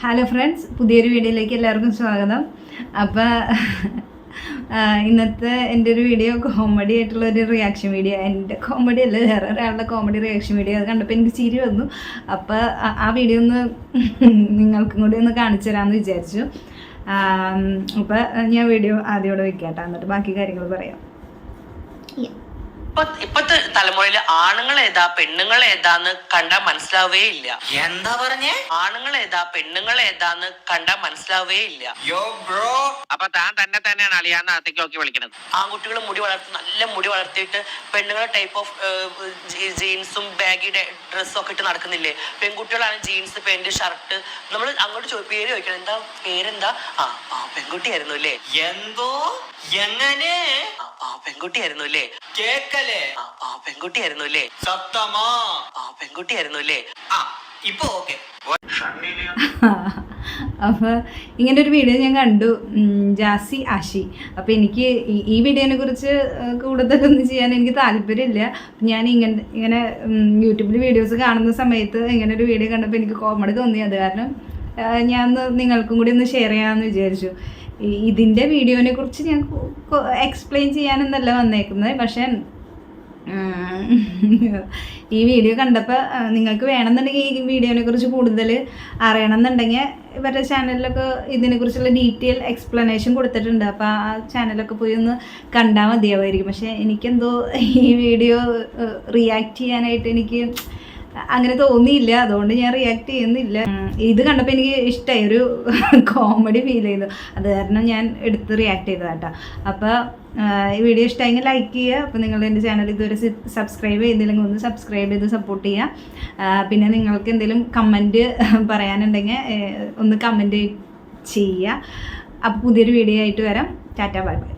Hello friends പുതിയൊരു വീഡിയോയിലേക്ക് എല്ലാവർക്കും സ്വാഗതം. അപ്പോൾ ഇന്നത്തെ എന്റെ ഒരു വീഡിയോ കോമഡി ആയിട്ടുള്ള ഒരു റിയാക്ഷൻ വീഡിയോ എന്റെ കോമഡി അല്ല വേറെ ഒരാളുടെ കോമഡി റിയാക്ഷൻ വീഡിയോ അത് കണ്ടപ്പോൾ എനിക്ക് ചിരി വന്നു. അപ്പോൾ ആ വീഡിയോ ഒന്ന് നിങ്ങൾക്കും കൂടി ഒന്ന് കാണിച്ചു തരാമെന്ന് വിചാരിച്ചു. അപ്പോൾ ഞാൻ വീഡിയോ ആദ്യം ആദ്യമോടെ കേട്ടോ എന്നിട്ട് ബാക്കി കാര്യങ്ങൾ പറയാം. ഇപ്പൊ ഇപ്പത്തെ തലമുറയിലെ ആണുങ്ങൾ ഏതാ പെണ്ണുങ്ങൾ ഏതാന്ന് കണ്ടാൽ മനസ്സിലാവേ ഇല്ല എന്താ പറഞ്ഞേ? ആണുങ്ങൾ ഏതാ പെണ്ണുങ്ങൾ ഏതാന്ന് കണ്ടാൽ മനസ്സിലാവേ ഇല്ല യോ ബ്രോ. അപ്പൊ താൻ തന്നെ തന്നെയാണ് അളിയാന്ന് അകത്തേക്ക് നോക്കി വിളിക്കുന്നത് ആൺകുട്ടികൾ മുടി വളർത്തി നല്ല മുടി വളർത്തിയിട്ട് പെണ്ണുങ്ങളെ ടൈപ്പ് ഓഫ് ജീൻസും ബാഗി ഡ്രസ്സും ഒക്കെ ഇട്ട് നടക്കുന്നില്ലേ? പെൺകുട്ടികളാണ് ജീൻസ് പാന്റ് ഷർട്ട് നമ്മൾ അങ്ങോട്ട് ചോ- പേര് ചോദിക്കണം. എന്താ പേരെന്താ? ആ ആ പെൺകുട്ടിയായിരുന്നു അല്ലേ? എന്തോ? എങ്ങനെ? ആ, ആ പെൺകുട്ടിയായിരുന്നു അല്ലേ? കേക്കലേ. ആ, പെൺകുട്ടിയായിരുന്നു അല്ലേ? സത്തമാ ആ പെൺകുട്ടിയായിരുന്നു അല്ലേ? ആ ഇപ്പൊ ഓക്കെ. അപ്പോൾ ഇങ്ങനെ ഒരു വീഡിയോ ഞാൻ കണ്ടു. ജാസി ആഷി അപ്പോൾ എനിക്ക് ഈ- വീഡിയോനെ കുറിച്ച് കൂടുതലൊന്നും ചെയ്യാൻ എനിക്ക് താല്പര്യമില്ല. ഞാൻ ഇങ്ങനെ ഇങ്ങനെ യൂട്യൂബിൽ വീഡിയോസ് കാണുന്ന സമയത്ത് ഇങ്ങനെ ഒരു വീഡിയോ കണ്ടപ്പോൾ എനിക്ക് കോമഡി തോന്നി. അത് കാരണം ഞാൻ ഒന്ന് നിങ്ങൾക്കും കൂടി ഒന്ന് ഷെയർ ചെയ്യാമെന്ന് വിചാരിച്ചു. ഇതിന്റെ വീഡിയോനെ കുറിച്ച് ഞാൻ എക്സ്പ്ലെയിൻ ചെയ്യാനെന്നല്ല വന്നേക്കുന്നത്. പക്ഷേ ഈ വീഡിയോ കണ്ടപ്പോൾ നിങ്ങൾക്ക് വേണമെന്നുണ്ടെങ്കിൽ ഈ വീഡിയോനെ കുറിച്ച് കൂടുതൽ അറിയണമെന്നുണ്ടെങ്കിൽ ഇവരുടെ ചാനലിലൊക്കെ ഇതിനെക്കുറിച്ചുള്ള ഡീറ്റെയിൽ എക്സ്പ്ലനേഷൻ കൊടുത്തിട്ടുണ്ട്. അപ്പോൾ ആ ചാനലൊക്കെ പോയി ഒന്ന് കണ്ടാൽ മതിയാവുമായിരിക്കും. പക്ഷേ എനിക്കെന്തോ ഈ വീഡിയോ റിയാക്ട് ചെയ്യാനായിട്ട് എനിക്ക് അങ്ങനെ തോന്നിയില്ല. അതുകൊണ്ട് ഞാൻ റിയാക്ട് ചെയ്യുന്നില്ല. ഇത് കണ്ടപ്പോൾ എനിക്ക് ഇഷ്ടമായി ഒരു കോമഡി ഫീൽ ചെയ്തു. അത് കാരണം ഞാൻ എടുത്ത് റിയാക്ട് ചെയ്തതാട്ടോ. അപ്പോൾ ഈ വീഡിയോ ഇഷ്ടമായെങ്കിൽ ലൈക്ക് ചെയ്യുക. അപ്പോൾ നിങ്ങൾ എന്റെ ചാനൽ ഇതുവരെ സബ്സ്ക്രൈബ് ചെയ്തില്ലെങ്കിൽ ഒന്ന് സബ്സ്ക്രൈബ് ചെയ്ത് സപ്പോർട്ട് ചെയ്യുക. പിന്നെ നിങ്ങൾക്ക് എന്തെങ്കിലും കമന്റ് പറയാനുണ്ടെങ്കിൽ ഒന്ന് കമന്റ് ചെയ്യുക. അപ്പോൾ പുതിയൊരു വീഡിയോ ആയിട്ട് വരാം. Tata bye bye